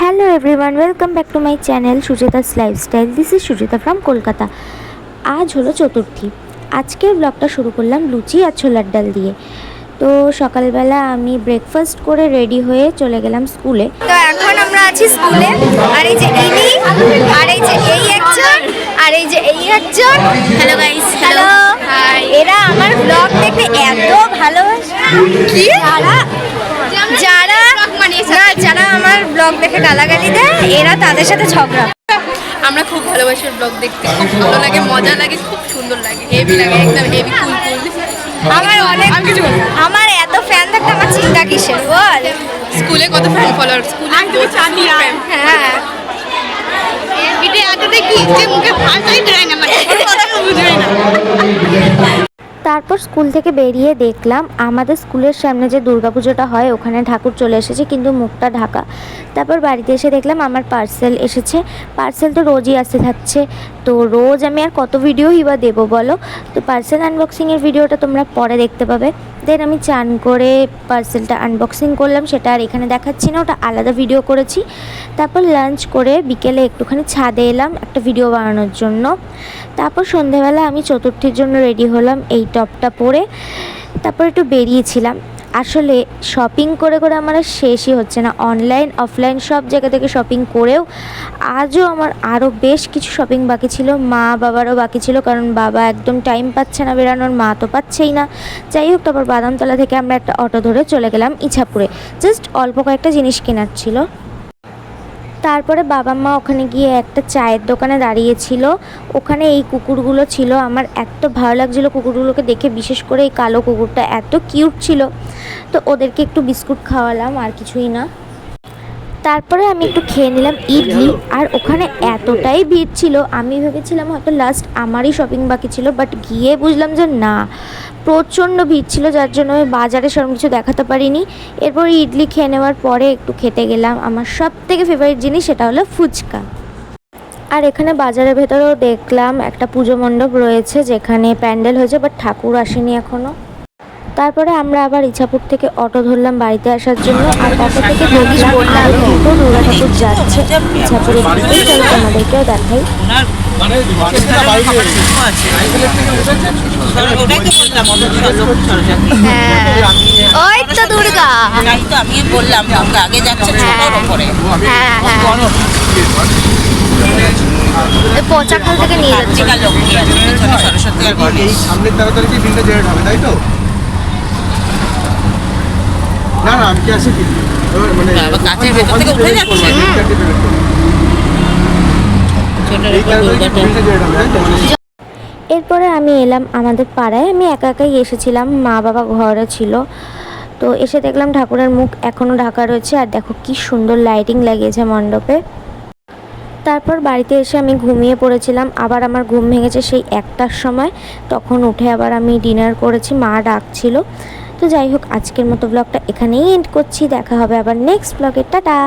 Hello everyone welcome back to my channel Sucheta's lifestyle this is Sucheta from Kolkata আজ হলো চতুর্থী। আজকের ব্লগটা শুরু করলাম লুচি আর ছোলার ডাল দিয়ে। তো সকালবেলা আমি ব্রেকফাস্ট করে রেডি হয়ে চলে গেলাম স্কুলে তো এখন আমরা আছি স্কুলে আর এই যে ইনি আর এই যে এই একজন আর এই যে এই একজন। হ্যালো গাইস হ্যালো এরা আমার ব্লগ দেখতে এত ভালোবাসে। কি না যারা আমার ব্লগ দেখে গালাগালি দেয় এরা তাদের সাথে ঝগড়া। আমরা খুব ভালোবাসি ব্লগ দেখতে। খুব ভালো লাগে মজা লাগে খুব সুন্দর লাগে। হেভি লাগে একদম হেভি কুল কুল আমার অনেক কিছু আমার এত ফ্যান থাকতে আমার চিন্তা কিসের? বল। স্কুলে কত ফ্যান ফলোয়ার স্কুলে জানি হ্যাঁ। এটা এতটাই কি যে মুখে ভাষাই বেরোয় না মানে কোনো কথা বুঝবে না তারপর স্কুল থেকে বেরিয়ে দেখলাম আমাদের স্কুলের সামনে যে দুর্গাপুজোটা হয়, ওখানে ঠাকুর চলে এসেছে, কিন্তু মুখটা ঢাকা। তারপর বাড়িতে এসে দেখলাম আমার পার্সেল এসেছে। পার্সেল তো রোজই আসতে থাকছে। তো রোজ আমি আর কত ভিডিওই বা দেবো বলো? তো পার্সেল আনবক্সিংয়ের ভিডিওটা তোমরা পরে দেখতে পাবে। দেন আমি চান করে পার্সেলটা আনবক্সিং করলাম, সেটা আর এখানে দেখাচ্ছি না, ওটা আলাদা ভিডিও করেছি। তারপর লাঞ্চ করে বিকেলে একটুখানি ছাদে এলাম, একটা ভিডিও বানানোর জন্য। তারপর সন্ধেবেলা আমি চতুর্থীর জন্য রেডি হলাম এই টপটা পরে। তারপর একটু বেরিয়েছিলাম। আসলে শপিং করে করে আমার আর শেষই হচ্ছে না। অনলাইন অফলাইন সব জায়গা থেকে শপিং করেও আজও আমার আরও বেশ কিছু শপিং বাকি ছিল। মা বাবারও বাকি ছিল কারণ বাবা একদম টাইম পাচ্ছে না বেরানোর, মা তো পাচ্ছেই না। যাই হোক, তারপর বাদামতলা থেকে আমরা একটা অটো ধরে চলে গেলাম ইছাপুরে। জাস্ট অল্প কয়েকটা জিনিস কেনার ছিল। তারপরে বাবা মা ওখানে গিয়ে একটা চায়ের দোকানে দাঁড়িয়েছিল। ওখানে এই কুকুরগুলো ছিল। আমার এত ভালো লাগছিল কুকুরগুলোকে দেখে, বিশেষ করে এই কালো কুকুরটা। এত কিউট ছিল। তো ওদেরকে একটু বিস্কুট খাওয়ালাম, আর কিছুই না। তারপরে আমি একটু খেয়ে নিলাম ইডলি। আর ওখানে এতটাই ভিড় ছিল, আমি ভেবেছিলাম হয়তো লাস্ট আমারই শপিং বাকি ছিল বাট গিয়ে বুঝলাম যে না, প্রচণ্ড ভিড় ছিল, যার জন্য আমি বাজারে সেরকম কিছু দেখাতে পারিনি। এরপর ইডলি খেয়ে নেওয়ার পরে একটু খেতে গেলাম। আমার সব থেকে ফেভারিট জিনিস সেটা হলো ফুচকা। আর এখানে বাজারের ভেতরেও দেখলাম একটা পুজো মণ্ডপ রয়েছে, যেখানে প্যান্ডেল হয়েছে বাট ঠাকুর আসেনি এখনও তারপরে আমরা আবার ইছাপুর থেকে অটো ধরলাম বাড়িতে আসার জন্য। আর অটো থেকে দেখলাম আরও দুটো দুর্গা ঠাকুর যাচ্ছে ইছাপুরের দিকেই চলো তোমাদেরকেও দেখাই। মানে বাড়িটা বাইরে ওটাই তো হ্যাঁ। ওই তো দুর্গা। আমি বললাম আগে যাচ্ছে ওপরে। হ্যাঁ হ্যাঁ। পচাখাল থেকে নিয়ে যাচ্ছে। সরস্বতী আর গণেশ। সামনের তেরো তারিখে বিলটা জেনারেট হবে তাই তো? না না আমি কি আসি কি মানে আবার ভেতর থেকে উঠে যাচ্ছে। এই বিলটা হবে এরপরে আমি এলাম আমাদের পাড়ায়। আমি একা একাই এসেছিলাম মা বাবা ঘরে ছিল। তো এসে দেখলাম ঠাকুরের মুখ এখনও ঢাকা রয়েছে। আর দেখো কি সুন্দর লাইটিং লাগিয়েছে মণ্ডপে। তারপর বাড়িতে এসে আমি ঘুমিয়ে পড়েছিলাম। আবার আমার ঘুম ভেঙেছে সেই একটার সময়। তখন উঠে আবার আমি ডিনার করেছি মা ডাকছিল। তো যাই হোক, আজকের মতো ব্লগটা এখানেই এন্ড করছি। দেখা হবে আবার নেক্সট ব্লগে টাটা!